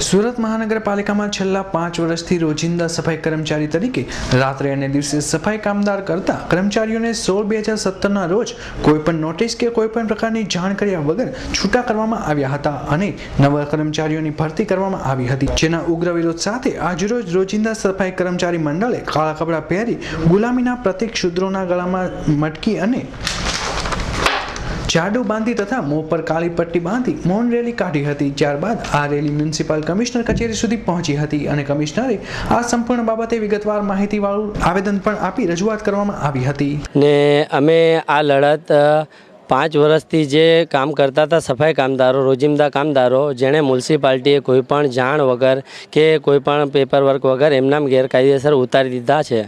સુરત મહાનગરપાલિકામાં છેલ્લા પાંચ વર્ષથી રોજિંદા સફાઈ કર્મચારી તરીકે રાત્રે અને દિવસે સફાઈ કામદાર કરતા કર્મચારીઓને સોળ બે હજાર સત્તરના રોજ કોઈપણ નોટિસ કે કોઈપણ પ્રકારની જાણ કર્યા વગર છૂટા કરવામાં આવ્યા હતા અને નવા કર્મચારીઓની ભરતી કરવામાં આવી હતી. જેના ઉગ્ર વિરોધ સાથે આજરોજ રોજિંદા સફાઈ કર્મચારી મંડળે કાળા કપડાં પહેરી ગુલામીના પ્રતિક શુદ્રોના ગળામાં મટકી અને જાડુ બાંધી તથા મોં પર કાળી પટ્ટી બાંધી મૌન રેલી કાઢી હતી. ત્યારબાદ આ રેલી મ્યુનિસિપલ કમિશનર કચેરી સુધી પહોંચી હતી અને કમિશનરે આ સંપૂર્ણ બાબતે વિગતવાર માહિતીવાળું આવેદન પણ આપી રજૂઆત કરવામાં આવી હતી. ને અમે આ લડત પાંચ વર્ષથી જે કામ કરતા હતા સફાઈ કામદારો, રોજિંદા કામદારો, જેણે મ્યુનિસિપાલિટીએ કોઈ પણ જાણ વગર કે કોઈપણ પેપર વર્ક વગર એમના ગેરકાયદેસર ઉતારી દીધા છે.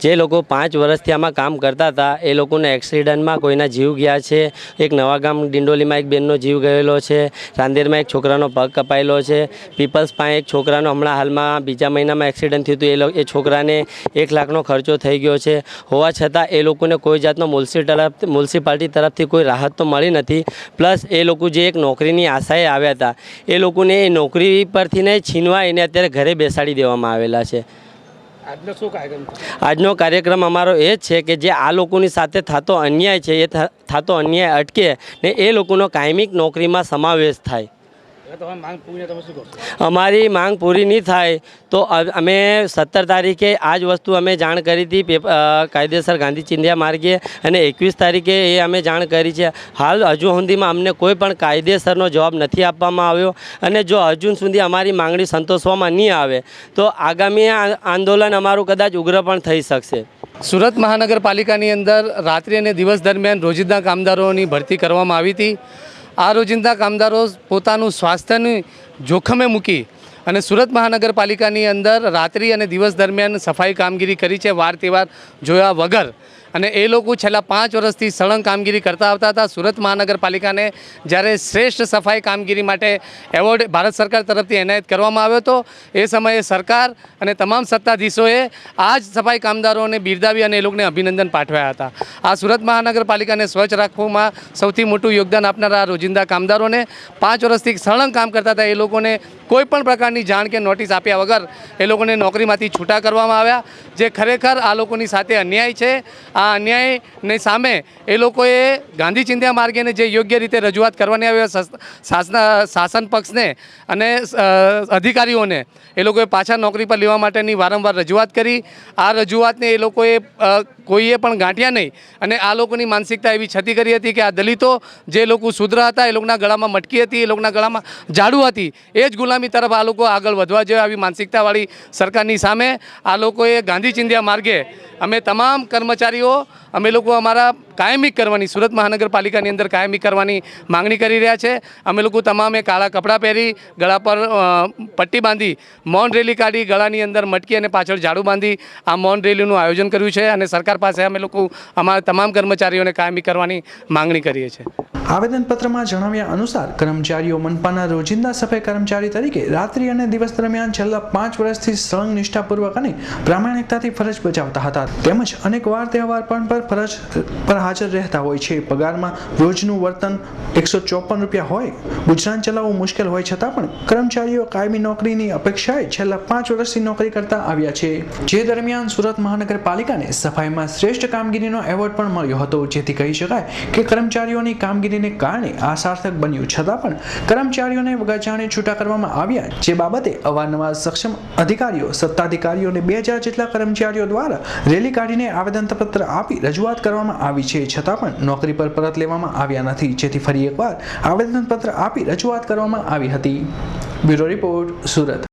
જે લોકો પાંચ વર્ષથી આમાં કામ કરતા હતા, એ લોકોને એક્સિડન્ટમાં કોઈના જીવ ગયા છે. એક નવા ગામ ડિંડોલીમાં એક બેનનો જીવ ગયેલો છે. રાંદેરમાં એક છોકરાનો પગ કપાયેલો છે. પીપલ્સ પાસે એક છોકરાનો હમણાં હાલમાં બીજા મહિનામાં એક્સિડન્ટ થયું હતું. એ છોકરાને એક લાખનો ખર્ચો થઈ ગયો છે. હોવા છતાં એ લોકોને કોઈ જાતનો મ્યુનિસિપાલિટી તરફથી કોઈ રાહત તો મળી નથી. પ્લસ એ લોકો જે એક નોકરીની આશાએ આવ્યા હતા એ લોકોને એ નોકરી પરથી ને છીનવા એને અત્યારે ઘરે બેસાડી દેવામાં આવેલા છે. આજનો કાર્યક્રમ અમારો એ જ છે કે જે આ લોકોની સાથે થતો અન્યાય છે એ થતો અન્યાય અટકે ને એ લોકોનો કાયમિક નોકરીમાં સમાવેશ થાય. અમારી માંગ પૂરી નહીં થાય તો અમે સત્તર તારીખે આ જ વસ્તુ અમે જાણ કરી હતી કાયદેસર ગાંધી ચિંધ્યા માર્ગે અને એકવીસ તારીખે એ અમે જાણ કરી છે. હાલ હજુ સુધીમાં અમને કોઈ પણ કાયદેસરનો જવાબ નથી આપવામાં આવ્યો અને જો હજુ સુધી અમારી માંગણી સંતોષવામાં નહીં આવે તો આગામી આ- આંદોલન અમારું કદાચ ઉગ્ર પણ થઈ શકશે. સુરત મહાનગરપાલિકાની અંદર રાત્રિ અને દિવસ દરમિયાન રોજિંદા કામદારોની ભરતી કરવામાં આવી હતી. આ રોજિંદા કામદારો પોતાનું સ્વાસ્થ્યની જોખમે મૂકી અને સુરત મહાનગરપાલિકાની અંદર રાત્રિ અને દિવસ દરમિયાન સફાઈ કામગીરી કરી છે. વાર તહેવાર જોયા વગર અને એ લોકો છેલ્લા પાંચ વર્ષથી સળંગ કામગીરી કરતા આવતા હતા. સુરત મહાનગરપાલિકાને જ્યારે શ્રેષ્ઠ સફાઈ કામગીરી માટે એવોર્ડ ભારત સરકાર તરફથી એનાયત કરવામાં આવ્યો હતો, એ સમયે સરકાર અને તમામ સત્તાધીશોએ આ જ સફાઈ કામદારોને બિરદાવી અને એ લોકોને અભિનંદન પાઠવ્યા હતા. આ સુરત મહાનગરપાલિકાને સ્વચ્છ રાખવામાં સૌથી મોટું યોગદાન આપનારા રોજિંદા કામદારોને પાંચ વર્ષથી સળંગ કામ કરતા હતા. એ લોકોને કોઈ પણ પ્રકારની જાણ કે નોટિસ આપ્યા વગર એ લોકોને નોકરીમાંથી છૂટા કરવામાં આવ્યા. જે ખરેખર આ લોકોની સાથે અન્યાય છે, આ અન્યાયની સામે એ લોકોએ ગાંધી ચિંધ્યા માર્ગેને જે યોગ્ય રીતે રજૂઆત કરવાની આવી શાસન પક્ષને અને અધિકારીઓને એ લોકોએ પાછા નોકરી પર લેવા માટેની વારંવાર રજૂઆત કરી. આ રજૂઆતને એ લોકોએ કોઈએ પણ ગાંઠ્યા નહીં. અને આ લોકોની માનસિકતા એવી છતી કરી હતી કે આ દલિતો જે લોકો શુદ્ર હતા, એ લોકોના ગળામાં મટકી હતી, એ લોકોના ગળામાં ઝાડુ હતી, એ જ ગુલામી તરફ આ લોકો આગળ વધવા જોઈએ આવી માનસિકતાવાળી સરકારની સામે. આ લોકોએ ગાંધી ચિંધ્યા માર્ગે અમે તમામ કર્મચારીઓ, અમે લોકો અમારા કાયમી કરવાની, સુરત મહાનગરપાલિકાની અંદર કાયમી કરવાની માંગણી કરી રહ્યા છે. અમે લોકો તમામે કાળા કપડાં પહેરી, ગળા પર પટ્ટી બાંધી, મૌન રેલી કાઢી, ગળાની અંદર મટકી અને પાછળ ઝાડુ બાંધી આ મૌન રેલીનું આયોજન કર્યું છે અને સરકાર પાસે અમે લોકો અમારા તમામ કર્મચારીઓને કાયમી કરવાની માંગણી કરીએ છીએ. આવેદનપત્રમાં જણાવ્યા અનુસાર, કર્મચારીઓ મનપાના રોજિંદા સફાઈ કર્મચારી તરીકે રાત્રિ અને દિવસ દરમિયાન છેલ્લા પાંચ વર્ષથી સળંગ નિષ્ઠાપૂર્વક અને પ્રામાણિકતાથી ફરજ બજાવતા હતા. તેમજ અનેક વાર તહેવાર પણ પર ફરજ પર હાજર રહેતા હોય છે. પગારમાં રોજનું વર્તન એકસો ચોપન રૂપિયા હોય, ગુજરાન ચલાવવું મુશ્કેલ હોય છતાં પણ કર્મચારીઓ કાયમી નોકરીની અપેક્ષાએ છેલ્લા પાંચ વર્ષથી નોકરી કરતા આવ્યા છે. જે દરમિયાન સુરત મહાનગરપાલિકાને સફાઈમાં શ્રેષ્ઠ કામગીરીનો એવોર્ડ પણ મળ્યો હતો. જેથી કહી શકાય કે કર્મચારીઓની કામગીરીને કારણે આ બન્યું. છતાં પણ કર્મચારીઓને વગાજાણે છૂટા કરવામાં આવ્યા, જે બાબતે અવારનવાર સક્ષમ અધિકારીઓ, સત્તાધિકારીઓને બે હજાર જેટલા કર્મચારીઓ દ્વારા રેલી કાઢીને આવેદનપત્ર આપી રજૂઆત કરવામાં આવી છે. છતાં પણ નોકરી પર પરત લેવામાં આવ્યા નથી. જેથી ફરી એકવાર આવેદનપત્ર આપી રજૂઆત કરવામાં આવી હતી. Bureau report, Surat.